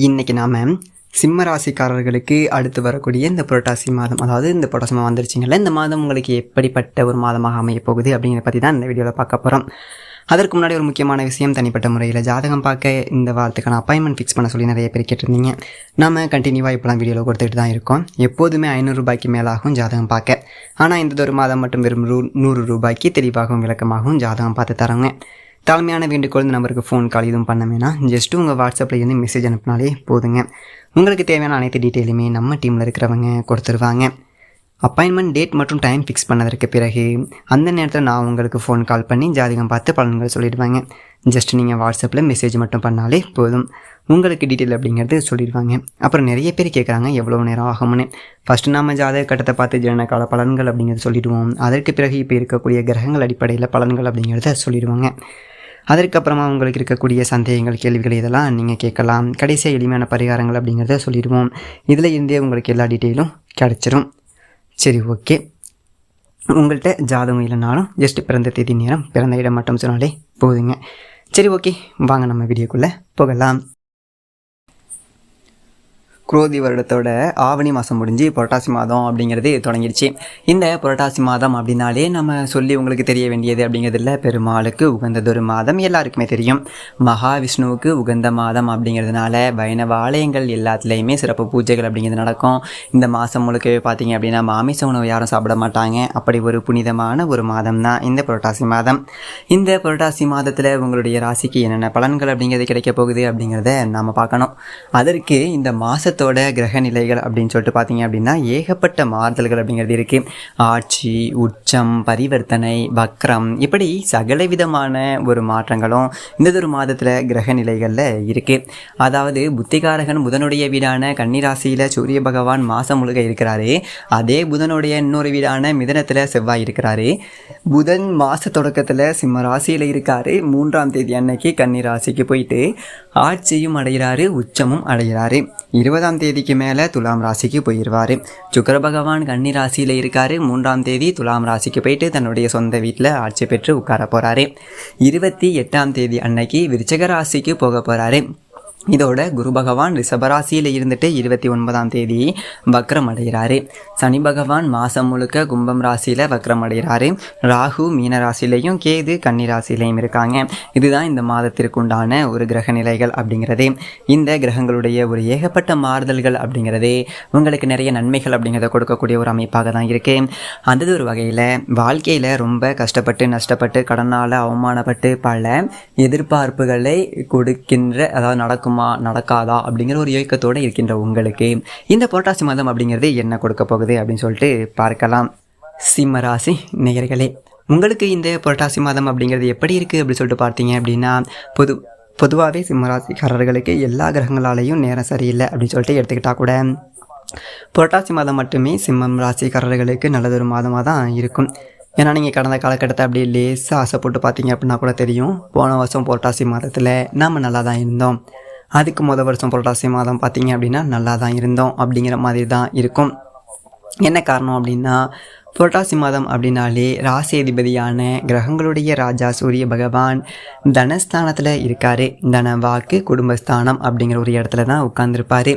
இன்றைக்கி நாம் சிம்ம ராசிக்காரர்களுக்கு அடுத்து வரக்கூடிய இந்த புரட்டாசி மாதம் அதாவது இந்த புரட்டாசி மாதம் வந்துருச்சுங்கல்ல இந்த மாதம் உங்களுக்கு எப்படிப்பட்ட ஒரு மாதமாக அமைய போகுது அப்படிங்கிறத பற்றி தான் இந்த வீடியோவில் பார்க்க போகிறோம் அதற்கு முன்னாடி ஒரு முக்கியமான விஷயம் தனிப்பட்ட முறையில் ஜாதகம் பார்க்க இந்த வாரத்துக்கான அப்பாயின்மெண்ட் ஃபிக்ஸ் பண்ண சொல்லி நிறைய பேர் கேட்டிருந்தீங்க. நம்ம கண்டினியூவாக இப்போலாம் வீடியோவில் கொடுத்துட்டு தான் இருக்கோம். எப்போதுமே ஐநூறுரூபாய்க்கு மேலாகும் ஜாதகம் பார்க்க. ஆனால் இந்த ஒரு மாதம் மட்டும் வெறும் ரூ நூறு ரூபாய்க்கு தெளிவாகவும் விளக்கமாகவும் ஜாதகம் பார்த்து தரோங்க. தாழ்மையான வேண்டுகோள் இந்த நம்பருக்கு ஃபோன் கால் எதுவும் பண்ண வேணாம் ஜஸ்ட்டு உங்கள் வாட்ஸ்அப்பில் இருந்து மெசேஜ் அனுப்பினாலே போதுங்க. உங்களுக்கு தேவையான அனைத்து டீட்டெயிலுமே நம்ம டீமில் இருக்கிறவங்க கொடுத்துருவாங்க. அப்பாயின்மெண்ட் டேட் மற்றும் டைம் ஃபிக்ஸ் பண்ணதற்கு பிறகு அந்த நேரத்தில் நான் உங்களுக்கு ஃபோன் கால் பண்ணி ஜாதகம் பார்த்து பலன்கள் சொல்லிடுவாங்க. ஜஸ்ட் நீங்கள் வாட்ஸ்அப்பில் மெசேஜ் மட்டும் பண்ணாலே போதும். உங்களுக்கு டீட்டெயில் அப்படிங்கிறது சொல்லிடுவாங்க. அப்புறம் நிறைய பேர் கேட்குறாங்க எவ்வளோ நேரம் ஆகும்னு. ஃபஸ்ட்டு நம்ம ஜாதக கட்டத்தை பார்த்து ஜன கால பலன்கள் அப்படிங்கிறது சொல்லிடுவோம். அதற்கு பிறகு இப்போ இருக்கக்கூடிய கிரகங்கள் அடிப்படையில் பலன்கள் அப்படிங்கிறத சொல்லிடுவாங்க. அதற்கப்புறமா உங்களுக்கு இருக்கக்கூடிய சந்தேகங்கள் கேள்விகள் இதெல்லாம் நீங்கள் கேட்கலாம். கடைசியாக எளிமையான பரிகாரங்கள் அப்படிங்கிறத சொல்லிடுவோம். இதில் இருந்தே உங்களுக்கு எல்லா டீட்டெயிலும் கிடச்சிரும். சரி ஓகே. உங்கள்கிட்ட ஜாதகம் இல்லைனாலும் ஜஸ்ட் பிறந்த தேதி நேரம் பிறந்த இடம் மட்டும் சொன்னாலே போதுங்க. சரி ஓகே. வாங்க நம்ம வீடியோக்குள்ளே போகலாம். குரோதி வருடத்தோட ஆவணி மாதம் முடிஞ்சு புரட்டாசி மாதம் அப்படிங்கிறது தொடங்கிடுச்சு இந்த புரட்டாசி மாதம் அப்படின்னாலே நம்ம சொல்லி உங்களுக்கு தெரிய வேண்டியது அப்படிங்கிறதுல பெருமாளுக்கு உகந்ததொரு மாதம் எல்லாருக்குமே தெரியும். மகாவிஷ்ணுவுக்கு உகந்த மாதம் அப்படிங்கிறதுனால வைணவ ஆலயங்கள் எல்லாத்துலேயுமே சிறப்பு பூஜைகள் அப்படிங்கிறது நடக்கும். இந்த மாதம் முழுக்கவே பார்த்தீங்க அப்படின்னா மாமிச உணவு யாரும் சாப்பிட மாட்டாங்க. அப்படி ஒரு புனிதமான ஒரு மாதம் தான் இந்த புரட்டாசி மாதம். இந்த புரட்டாசி மாதத்தில் உங்களுடைய ராசிக்கு என்னென்ன பலன்கள் அப்படிங்கிறது கிடைக்க போகுது அப்படிங்கிறத நாம் பார்க்கணும். அதற்கு இந்த கிரகத்தோட கிரக நிலைகள் அப்படின்னு சொல்லிட்டு பார்த்தீங்க அப்படின்னா ஏகப்பட்ட மாறுதல்கள் அப்படிங்கிறது இருக்குது ஆட்சி உச்சம் பரிவர்த்தனை வக்ரம் இப்படி சகல விதமான ஒரு மாற்றங்களும் இந்த ஒரு மாதத்தில் கிரக நிலைகளில் இருக்குது அதாவது புத்திகாரகன் புதனுடைய வீடான கன்னிராசியில் சூரிய பகவான் மாதம் முழுக்க இருக்கிறாரு. அதே புதனுடைய இன்னொரு வீடான மிதனத்தில் செவ்வாய் இருக்கிறாரு. புதன் மாத தொடக்கத்தில் சிம்ம ராசியில் இருக்காரு. மூன்றாம் தேதி அன்னைக்கு கன்னிராசிக்கு போயிட்டு ஆட்சியும் அடைகிறாரு உச்சமும் அடைகிறாரு. இருபதாம் தேதிக்கு மேலே துலாம் ராசிக்கு போயிடுவார் சுக்கர பகவான் கன்னி ராசியில் இருக்காரு. மூன்றாம் தேதி துலாம் ராசிக்கு போயிட்டு தன்னுடைய சொந்த வீட்டில் ஆட்சி பெற்று உட்கார போகிறாரு இருபத்தி எட்டாம் தேதி அன்னைக்கு விருச்சக ராசிக்கு போக போகிறாரு இதோட குரு பகவான் ரிஷபராசியில் இருந்துட்டு இருபத்தி ஒன்பதாம் தேதி வக்ரம் அடைகிறாரு. சனி பகவான் மாதம் முழுக்க கும்பம் ராசியில் வக்ரம் அடைகிறாரு. ராகு மீன ராசிலையும் கேது கன்னி ராசிலையும் இருக்காங்க. இதுதான் இந்த மாதத்திற்கு உண்டான ஒரு கிரக நிலைகள் அப்படிங்கிறது. இந்த கிரகங்களுடைய ஒரு ஏகப்பட்ட மாறுதல்கள் அப்படிங்கிறது உங்களுக்கு நிறைய நன்மைகள் அப்படிங்கிறத கொடுக்கக்கூடிய ஒரு அமைப்பாக தான் இருக்குது அந்த ஒரு வகையில் வாழ்க்கையில் ரொம்ப கஷ்டப்பட்டு நஷ்டப்பட்டு கடனால் அவமானப்பட்டு பல எதிர்பார்ப்புகளை கொடுக்கின்ற அதாவது நடக்கும் நடக்காதா அப்படிங்கிற ஒரு இயக்கத்தோடு இருக்கின்ற உங்களுக்கு இந்த புரட்டாசி மாதம் அப்படிங்கிறது என்ன கொடுக்க போகுது அப்படின்னு சொல்லிட்டு பார்க்கலாம். சிம்மராசி நேயர்களே உங்களுக்கு இந்த புரட்டாசி மாதம் அப்படிங்கிறது எப்படி இருக்குது அப்படின்னு சொல்லிட்டு பார்த்தீங்க அப்படின்னா பொது பொதுவாகவே சிம்மராசிக்காரர்களுக்கு எல்லா கிரகங்களாலேயும் நேரம் சரியில்லை அப்படின்னு சொல்லிட்டு எடுத்துக்கிட்டால் கூட புரட்டாசி மாதம் மட்டுமே சிம்மம் ராசிக்காரர்களுக்கு நல்லதொரு மாதமாக தான் இருக்கும். ஏன்னா நீங்கள் கடந்த காலகட்டத்தை அப்படியே லேசாக ஆசைப்பட்டு பார்த்தீங்க அப்படின்னா கூட தெரியும் போன வருஷம் புரட்டாசி மாதத்தில் நாம் நல்லா தான் இருந்தோம். அதுக்கு முத வருஷம் புரட்டாசி மாதம் பார்த்தீங்க அப்படின்னா நல்லா தான் இருந்தோம் அப்படிங்கிற மாதிரி தான் இருக்கும். என்ன காரணம் அப்படின்னா புரட்டாசி மாதம் அப்படின்னாலே ராசி அதிபதியான கிரகங்களுடைய ராஜா சூரிய பகவான் தனஸ்தானத்தில் இருக்காரு. தன வாக்கு குடும்பஸ்தானம் அப்படிங்கிற ஒரு இடத்துல தான் உட்காந்துருப்பாரு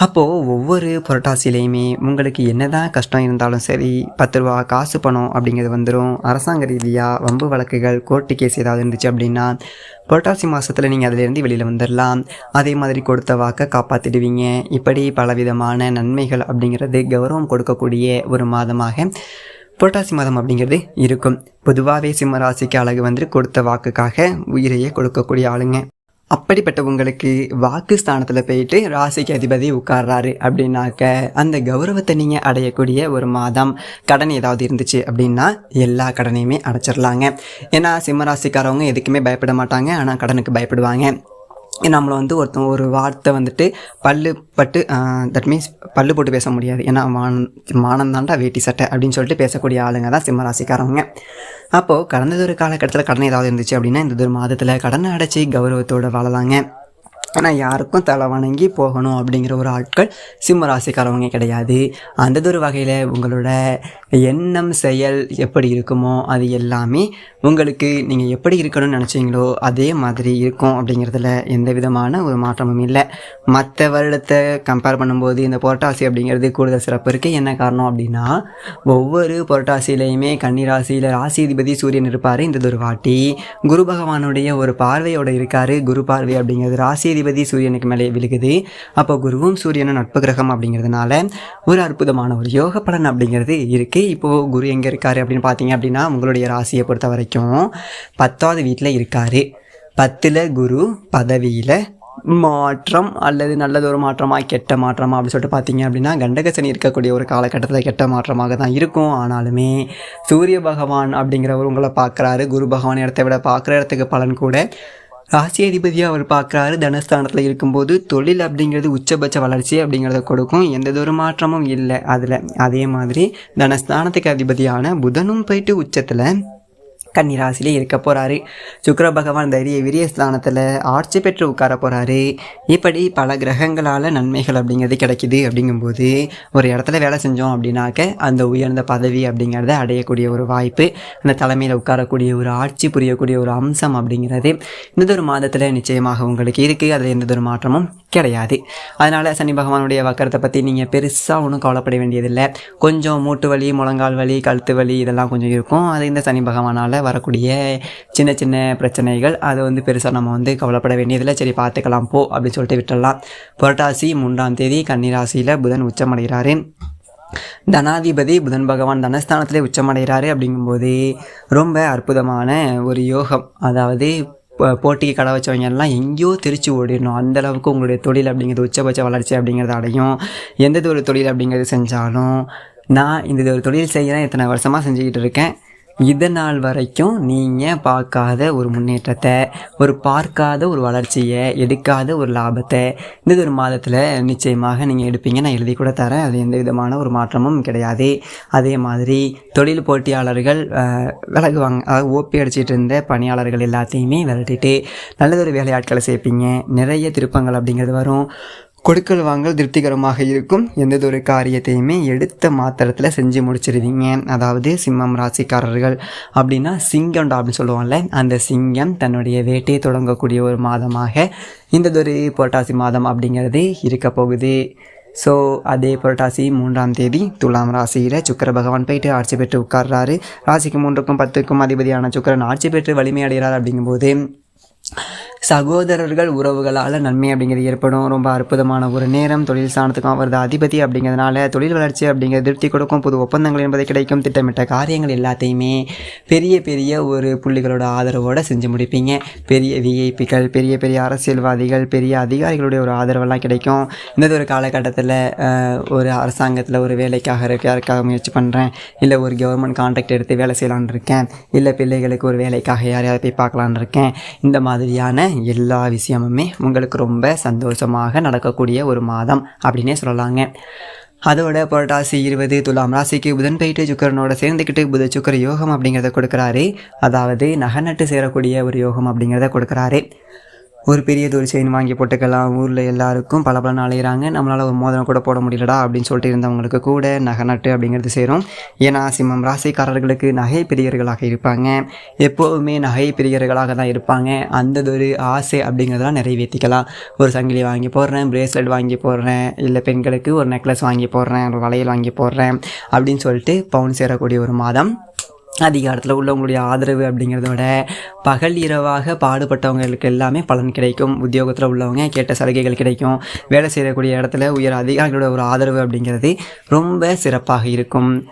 அப்போது ஒவ்வொரு புரட்டாசிலையுமே உங்களுக்கு என்னதான் கஷ்டம் இருந்தாலும் சரி பத்து ரூபா காசு பணம் அப்படிங்கிறது வந்துடும் அரசாங்க ரீதியாக வம்பு வழக்குகள் கோர்ட்டு கேஸ் ஏதாவது இருந்துச்சு அப்படின்னா புரட்டாசி மாதத்தில் நீங்கள் அதிலேருந்து வெளியில் வந்துடலாம் அதே மாதிரி கொடுத்த வாக்கை காப்பாற்றிடுவீங்க இப்படி பலவிதமான நன்மைகள் அப்படிங்கிறது கௌரவம் கொடுக்கக்கூடிய ஒரு மாதமாக புரட்டாசி மாதம் அப்படிங்கிறது இருக்கும். பொதுவாகவே சிம்ம ராசிக்கு அழகு வந்து கொடுத்த வாக்குக்காக உயிரையே கொடுக்கக்கூடிய ஆளுங்க. அப்படிப்பட்ட உங்களுக்கு வாக்கு ஸ்தானத்தில் போயிட்டு ராசிக்கு அதிபதி உட்கார்றாரு அப்படின்னாக்க அந்த கௌரவத்தை நீங்கள் அடையக்கூடிய ஒரு மாதம் கடன் ஏதாவது இருந்துச்சு அப்படின்னா எல்லா கடனையுமே அடைச்சிடலாங்க ஏன்னா சிம்ம ராசிக்காரவங்க எதுக்குமே பயப்பட மாட்டாங்க ஆனால் கடனுக்கு பயப்படுவாங்க. நம்மளை வந்து ஒருத்தன் ஒரு வார்த்தை வந்துட்டு பல்லு பட்டு தட் மீன்ஸ் பல்லு போட்டு பேச முடியாது. ஏன்னா மானம் மானம் தாண்டா வேட்டி சட்டை அப்படின்னு சொல்லிட்டு பேசக்கூடிய ஆளுங்க தான் சிம்மராசிக்காரவங்க அப்போது கடந்தது ஒரு காலகட்டத்தில் கடன் ஏதாவது இருந்துச்சு அப்படின்னா இந்த ஒரு மாதத்தில் கடனை அடைச்சி கௌரவத்தோடு வாழலாங்க. ஆனால் யாருக்கும் தலை வணங்கி போகணும் அப்படிங்கிற ஒரு ஆட்கள் சிம்ம ராசிக்காரவங்க கிடையாது. அந்த ஒரு வகையில் உங்களோட எண்ணம் செயல் எப்படி இருக்குமோ அது எல்லாமே உங்களுக்கு நீங்கள் எப்படி இருக்கணும்னு நினச்சிங்களோ அதே மாதிரி இருக்கும் அப்படிங்கிறதுல எந்த விதமான ஒரு மாற்றமும் இல்லை. மற்ற வருடத்தை கம்பேர் பண்ணும்போது இந்த புரட்டாசி அப்படிங்கிறது கூடுதல் சிறப்பு இருக்குது என்ன காரணம் அப்படின்னா ஒவ்வொரு புரட்டாசியிலையுமே கன்னிராசியில் ராசிதிபதி சூரியன் இருப்பார். இந்த ஒரு வாட்டி குரு பகவானுடைய ஒரு பார்வையோடு இருக்கார். குரு பார்வை அப்படிங்கிறது அதிபதி சூரியனுக்கு மேலே விழுகுது. அப்போ குருவும் சூரியனும் நட்பு கிரகம் அப்படிங்கிறதுனால ஒரு அற்புதமான ஒரு யோக பலன் அப்படிங்கிறது இருக்குது இப்போது குரு எங்கே இருக்கார் அப்படின்னு பார்த்தீங்க அப்படின்னா உங்களுடைய ராசியை பொறுத்த வரைக்கும் பத்தாவது வீட்டில் இருக்கார். பத்தில் குரு பதவியில் மாற்றம் அல்லது நல்லது ஒரு மாற்றமா கெட்ட மாற்றமா அப்படின்னு சொல்லிட்டு பார்த்தீங்க அப்படின்னா கண்டகசனி இருக்கக்கூடிய ஒரு காலகட்டத்தில் கெட்ட மாற்றமாக தான் இருக்கும். ஆனாலுமே சூரிய பகவான் அப்படிங்கிறவர் உங்களை பார்க்குறாரு. குரு பகவான் இடத்தை விட பார்க்குற இடத்துக்கு பலன் கூட ராசி அதிபதியாக அவர் பார்க்குறாரு தனஸ்தானத்தில் இருக்கும்போது தொழில் அப்படிங்கிறது உச்சபட்ச வளர்ச்சி அப்படிங்கிறத கொடுக்கும். எந்த ஒரு மாற்றமும் இல்லை. அதில் அதே மாதிரி தனஸ்தானத்துக்கு அதிபதியான புதனும் போயிட்டு உச்சத்தில் கன்னிராசிலே இருக்க போகிறாரு சுக்கர பகவான் தைரிய விரிய ஸ்தானத்தில் ஆட்சி பெற்று உட்கார போகிறாரு இப்படி பல கிரகங்களால் நன்மைகள் அப்படிங்கிறது கிடைக்குது அப்படிங்கும்போது ஒரு இடத்துல வேலை செஞ்சோம் அப்படின்னாக்க அந்த உயர்ந்த பதவி அப்படிங்கிறத அடையக்கூடிய ஒரு வாய்ப்பு அந்த தலைமையில் உட்காரக்கூடிய ஒரு ஆட்சி புரியக்கூடிய ஒரு அம்சம் அப்படிங்கிறது இந்த ஒரு மாதத்தில் நிச்சயமாக உங்களுக்கு இருக்குது அதில் எந்த ஒரு மாற்றமும் கிடையாது. அதனால் சனி பகவானுடைய வக்கரத்தை பற்றி நீங்கள் பெருசாக ஒன்றும் கவலைப்பட வேண்டியதில்லை. கொஞ்சம் மூட்டு வலி முழங்கால் வலி கழுத்து வலி இதெல்லாம் கொஞ்சம் இருக்கும். அது இந்த சனி பகவானால் வரக்கூடிய சின்ன சின்ன பிரச்சனைகள் அதை வந்து பெருசாக நம்ம வந்து கவலைப்பட வேண்டியதில்லை. சரி பார்த்துக்கலாம் போ அப்படின்னு சொல்லிட்டு விட்டுடலாம். புரட்டாசி மூன்றாம் தேதி கன்னிராசியில் புதன் உச்சமடைகிறாரு. தனாதிபதி புதன் பகவான் தனஸ்தானத்திலே உச்சமடைகிறாரு அப்படிங்கும்போது ரொம்ப அற்புதமான ஒரு யோகம். அதாவது போட்டிக்கு கடை வச்சவங்க எல்லாம் எங்கேயோ திருச்சி ஓடிடணும். அந்த அளவுக்கு உங்களுடைய தொழில் அப்படிங்கிறது உச்சபட்ச வளர்ச்சி அப்படிங்கிறத அடையும். எந்த ஒரு தொழில் அப்படிங்கிறது செஞ்சாலும் நான் இந்த ஒரு தொழில் செய்கிறேன் இத்தனை வருஷமாக செஞ்சுக்கிட்டு இருக்கேன். இதனால் நாள் வரைக்கும் நீங்கள் பார்க்காத ஒரு முன்னேற்றத்தை ஒரு பார்க்காத ஒரு வளர்ச்சியை எடுக்காத ஒரு லாபத்தை இந்த ஒரு மாதத்தில் நிச்சயமாக நீங்கள் எடுப்பீங்க. நான் எழுதி கூட தரேன். அது எந்த விதமான ஒரு மாற்றமும் கிடையாது. அதே மாதிரி தொழில் போட்டியாளர்கள் விலகுவாங்க. அதாவது ஓப்பி அடிச்சிட்டு இருந்த பணியாளர்கள் எல்லாத்தையுமே விரட்டிட்டு நல்லதொரு வேலையாட்களை சேர்ப்பீங்க. நிறைய திருப்பங்கள் அப்படிங்கிறது வரும். கொடுக்கல் வாங்கல் திருப்திகரமாக இருக்கும். எந்த ஒரு காரியத்தையுமே எடுத்த மாத்திரத்தில் செஞ்சு முடிச்சிருவீங்க. அதாவது சிம்மம் ராசிக்காரர்கள் அப்படின்னா சிங்கம் அப்படின்னு சொல்லுவாங்கல்ல அந்த சிங்கம் தன்னுடைய வேட்டையை தொடங்கக்கூடிய ஒரு மாதமாக இந்த ஒரு புரட்டாசி மாதம் அப்படிங்கிறது இருக்க போகுது. ஸோ அதே புரட்டாசி மூன்றாம் தேதி துலாம் ராசியில் சுக்கிர பகவான் போயிட்டு ஆட்சி பெற்று உட்கார்றாரு. ராசிக்கு மூன்றுக்கும் பத்துக்கும் அதிபதியான சுக்கிரன் ஆட்சி பெற்று வலிமையடைகிறார் அப்படிங்கும்போது சகோதரர்கள் உறவுகளால் நன்மை அப்படிங்கிறது ஏற்படும். ரொம்ப அற்புதமான ஒரு நேரம். தொழில் ஸ்தானத்துக்கும் அவரது அதிபதி அப்படிங்கிறதுனால தொழில் வளர்ச்சி அப்படிங்கிறது திருப்தி கொடுக்கும். புது ஒப்பந்தங்கள் என்பது கிடைக்கும். திட்டமிட்ட காரியங்கள் எல்லாத்தையுமே பெரிய பெரிய ஒரு புள்ளிகளோட ஆதரவோடு செஞ்சு முடிப்பீங்க. பெரிய விஐபிகள் பெரிய பெரிய அரசியல்வாதிகள் பெரிய அதிகாரிகளுடைய ஒரு ஆதரவெல்லாம் கிடைக்கும். இந்த ஒரு காலகட்டத்தில் ஒரு அரசாங்கத்தில் ஒரு வேலைக்காக யாருக்காக முயற்சி பண்ணுறேன் இல்லை ஒரு கவர்மெண்ட் கான்ட்ராக்ட் எடுத்து வேலை செய்யலான் இருக்கேன். இல்லை பிள்ளைகளுக்கு ஒரு வேலைக்காக யார் யாரை போய் பார்க்கலான் இருக்கேன்? இந்த மாதிரியான எல்லா விஷயமுமே உங்களுக்கு ரொம்ப சந்தோஷமாக நடக்கக்கூடிய ஒரு மாதம் அப்படின்னே சொல்லலாங்க. அதோட புரட்டாசி இருபது துலாம் ராசிக்கு புதன் போயிட்டு சுக்கரனோட சேர்ந்துக்கிட்டு புத சுக்கர யோகம் அப்படிங்கிறத கொடுக்குறாரு. அதாவது நகநட்டு சேரக்கூடிய ஒரு யோகம் அப்படிங்கிறத கொடுக்குறாரு. ஒரு பெரிய ஒரு செயின் வாங்கி போட்டுக்கலாம். ஊரில் எல்லாருக்கும் பல பலன் அலையிறாங்க. நம்மளால் ஒரு மோதிரம் கூட போட முடியலடா அப்படின்னு சொல்லிட்டு இருந்தவங்களுக்கு கூட நகை நட்டு அப்படிங்கிறது சேரும். ஏன்னா சிம்மம் ராசிக்காரர்களுக்கு நகை பிரியர்களாக இருப்பாங்க. எப்போதுமே நகை பிரியர்களாக தான் இருப்பாங்க. அந்த ஒரு ஆசை அப்படிங்கிறதெல்லாம் நிறைவேற்றிக்கலாம். ஒரு சங்கிலி வாங்கி போடுறேன் பிரேஸ்லெட் வாங்கி போடுறேன் இல்லை பெண்களுக்கு ஒரு நெக்லஸ் வாங்கி போடுறேன் ஒரு வளையல் வாங்கி போடுறேன் அப்படின்னு சொல்லிட்டு பவுன் சேரக்கூடிய ஒரு மாதம் அதிகாரத்தில் உள்ளவங்களுடைய ஆதரவு அப்படிங்கிறத விட பகல் இரவாக பாடுபட்டவங்களுக்கு எல்லாமே பலன் கிடைக்கும். உத்தியோகத்தில் உள்ளவங்க கேட்ட சலுகைகள் கிடைக்கும். வேலை செய்யக்கூடிய இடத்துல உயர் அதிகாரிகளோட ஒரு ஆதரவு அப்படிங்கிறது ரொம்ப சிறப்பாக இருக்கும்.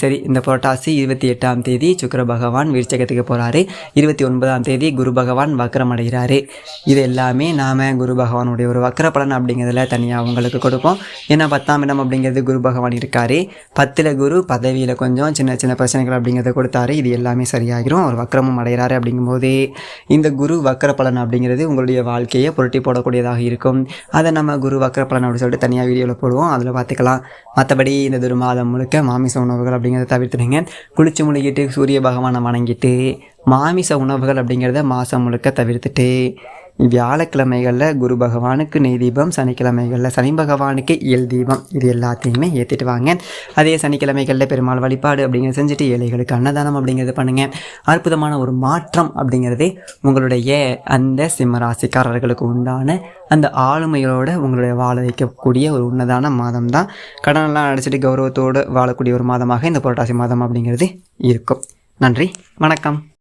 சரி இந்த புரட்டாசி இருபத்தி எட்டாம் தேதி சுக்கர பகவான் விருச்சகத்துக்கு போகிறாரு இருபத்தி ஒன்பதாம் தேதி குரு பகவான் வக்கரம் அடைகிறாரு. இது எல்லாமே நாம் குரு பகவானுடைய ஒரு வக்கர பலன் அப்படிங்கிறதுல தனியாக அவங்களுக்கு கொடுப்போம். ஏன்னா பத்தாம் இடம் அப்படிங்கிறது குரு பகவான் இருக்காரு. பத்தில் குரு பதவியில் கொஞ்சம் சின்ன சின்ன பிரச்சனைகள் அப்படிங்கிறத கொடுத்தாரு. இது எல்லாமே சரியாகிரும். அவர் வக்கரமும் அடைகிறாரு அப்படிங்கும்போது இந்த குரு வக்கர பலன் அப்படிங்கிறது உங்களுடைய வாழ்க்கையை புரட்டி போடக்கூடியதாக இருக்கும். அதை நம்ம குரு வக்கர பலன் அப்படின்னு சொல்லிட்டு தனியாக வீடியோவில் போடுவோம். அதில் பார்த்துக்கலாம். மற்றபடி இந்த ஒரு மாதம் முழுக்க மாமிச உணர்வுகள் அப்படிங்கிறத தவிர்த்துடுங்க. குளிச்சு முழுகிட்டு சூரிய பகவானை வணங்கிட்டு மாமிச உணவுகள் அப்படிங்கிறத மாதம் முழுக்க தவிர்த்துட்டு வியாழக்கிழமைகளில் குரு பகவானுக்கு நெய் தீபம் சனிக்கிழமைகளில் சனி பகவானுக்கு இயல் தீபம் இது எல்லாத்தையுமே ஏற்றிட்டு வாங்க. அதே சனிக்கிழமைகளில் பெருமாள் வழிபாடு அப்படிங்கிறத செஞ்சுட்டு ஏழைகளுக்கு அன்னதானம் அப்படிங்கிறது பண்ணுங்கள் அற்புதமான ஒரு மாற்றம் அப்படிங்கிறதே உங்களுடைய அந்த சிம்ம ராசிக்காரர்களுக்கு உண்டான அந்த ஆளுமைகளோட உங்களுடைய வாழ வைக்கக்கூடிய ஒரு உன்னதான மாதம் தான் கடனெல்லாம் அடைச்சிட்டு கௌரவத்தோடு வாழக்கூடிய ஒரு மாதமாக இந்த புரட்டாசி மாதம் அப்படிங்கிறது இருக்கும். நன்றி வணக்கம்.